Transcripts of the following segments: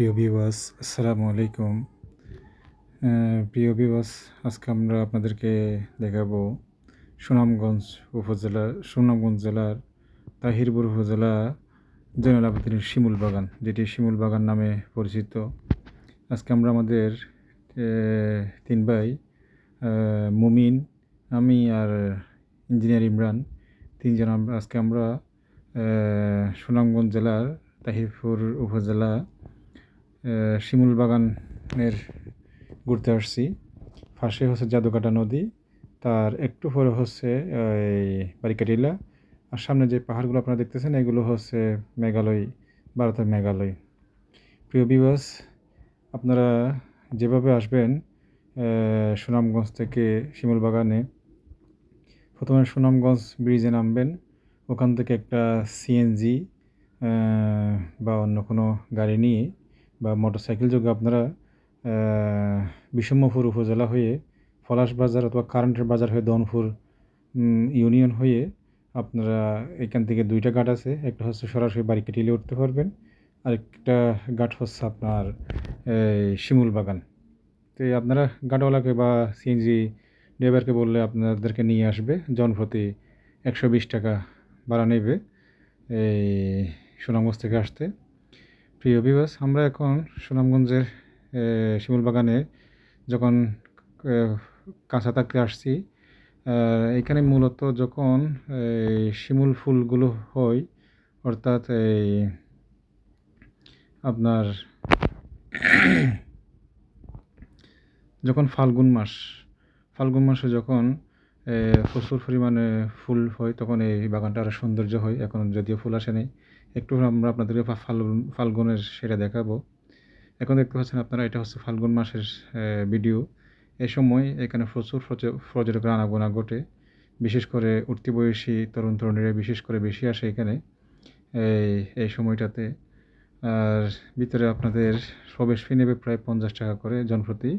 প্রিয় বিবাস আসসালামু আলাইকুম। প্রিয় বিবাস আজকে আমরা আপনাদেরকে দেখাবো সুনামগঞ্জ উপজেলা সুনামগঞ্জ জেলার তাহিরপুর উপজেলা জয়নাল আবেদিনের শিমুল বাগান, যেটি শিমুল বাগান নামে পরিচিত। আজকে আমরা আমাদের তিন ভাই মুমিন, আমি আর ইঞ্জিনিয়ার ইমরান, তিনজন আজকে আমরা সুনামগঞ্জ জেলার তাহিরপুর উপজেলা শিমুল বাগানের ঘুরতে আসছি। পাশে হচ্ছে জাদুকাটা নদী, তার একটু পরে হচ্ছে, এই বারিকাটিলা। আর সামনে যে পাহাড়গুলো আপনারা দেখতেছেন, এগুলো হচ্ছে মেঘালয়, ভারতের মেঘালয়। প্রিয় বিবাস আপনারা যেভাবে আসবেন সুনামগঞ্জ থেকে শিমুল বাগানে, প্রথমে সুনামগঞ্জ ব্রিজে নামবেন। ওখান থেকে একটা সিএনজি বা অন্য কোনো গাড়ি নিয়ে বা মোটরসাইকেল যোগে আপনারা আহ, বিষম্যপুর উপজেলা হয়ে পলাশ বাজার অথবা কারেন্টের বাজার হয়ে দনপুর ইউনিয়ন হয়ে আপনারা এখান থেকে দুইটা ঘাট আছে। একটা হচ্ছে সরাসরি বাড়ি কেটিলে উঠতে পারবেন আর একটা ঘাট হচ্ছে আপনার শিমুল বাগান। তো আপনারা গাড়িওয়ালাকে বা সিএনজি ড্রাইভারকে বললে আপনাদেরকে নিয়ে আসবে জনপ্রতি একশো বিশ টাকা ভাড়া নেবে এই সুনামগঞ্জ থেকে আসতে। প্রিয় বিবাস আমরা এখন সুনামগঞ্জের শিমুল বাগানে যখন কাঁচা থাকতে আসছি এখানে মূলত যখন শিমুল ফুলগুলো হয়, অর্থাৎ এই আপনার যখন ফাল্গুন মাস, ফাল্গুন মাসে যখন প্রচুর পরিমাণে ফুল হয়, তখন এই বাগানটা আরও সৌন্দর্য হয়, এখন যদিও ফুল আসে আসেনি। একটু আমরা আপনাদেরকে ফাল্গুন, ফাল্গুনের সেটা দেখাবো। এখন দেখতে পাচ্ছেন আপনারা, এটা হচ্ছে ফাল্গুন মাসের ভিডিও এ সময় এখানে প্রচুর পর্যটকের আনাগোনা ঘটে। বিশেষ করে উঠতি বয়সী তরুণ তরুণীরা বিশেষ করে বেশি আসে এখানে, এই এই সময়টাতে। আর ভিতরে আপনাদের প্রবেশ ফি নেবে প্রায় পঞ্চাশ টাকা করে জনপ্রতি।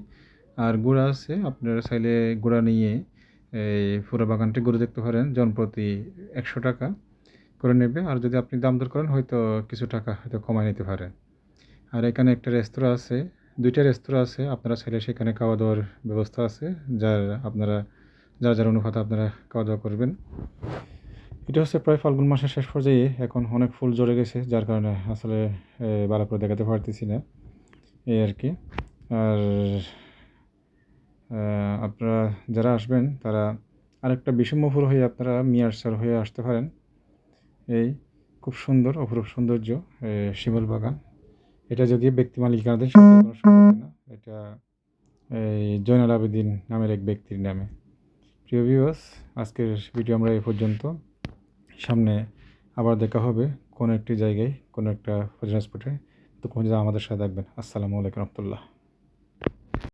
আর গুড়া আছে, আপনারা চাইলে গুড়া নিয়ে, এই, পুরো বাগানটি ঘুরে দেখতে পারেন, জনপ্রতি একশো টাকা। করে নেবে। আর যদি আপনি দাম দর করেন, হয়তো কিছু টাকা হয়তো কমায় নিতে পারেন। আর এখানে একটা রেস্তোরাঁ আছে, দুইটা রেস্তোরাঁ আছে। আপনারা চাইলে সেখানে খাওয়া দাওয়ার ব্যবস্থা আছে, যার আপনারা, যার যার অনুপাতে আপনারা খাওয়া দাওয়া করবেন। এটা হচ্ছে প্রায় ফাল্গুন মাসের শেষ পর্যায়ে। এখন অনেক ফুল জড়ে গেছে, যার কারণে আসলে ভালো করে দেখাতে পারতেছি না। এই আর কি। আর আপনারা যারা আসবেন, তারা আরেকটা বিষম্যপুর হয়ে আপনারা মিয়ার মিয়ারসার হয়ে আসতে পারেন। এই খুব সুন্দর, অপরূপ সৌন্দর্য শিমুল বাগান। এটা যদিও ব্যক্তি মালিকানাধীন সাথে কোনো সম্পর্ক না। এটা এই জয়নাল আবেদিন নামের এক ব্যক্তির নামে। প্রিয় ভিউয়ার্স আজকের ভিডিও আমরা এই পর্যন্ত। সামনে আবার দেখা হবে কোনো একটি জায়গায়, কোনো একটা পর্যটন স্পটে। তো কোনো আমাদের সাথে থাকবেন। আসসালামু আলাইকুম রহমতুল্লাহ।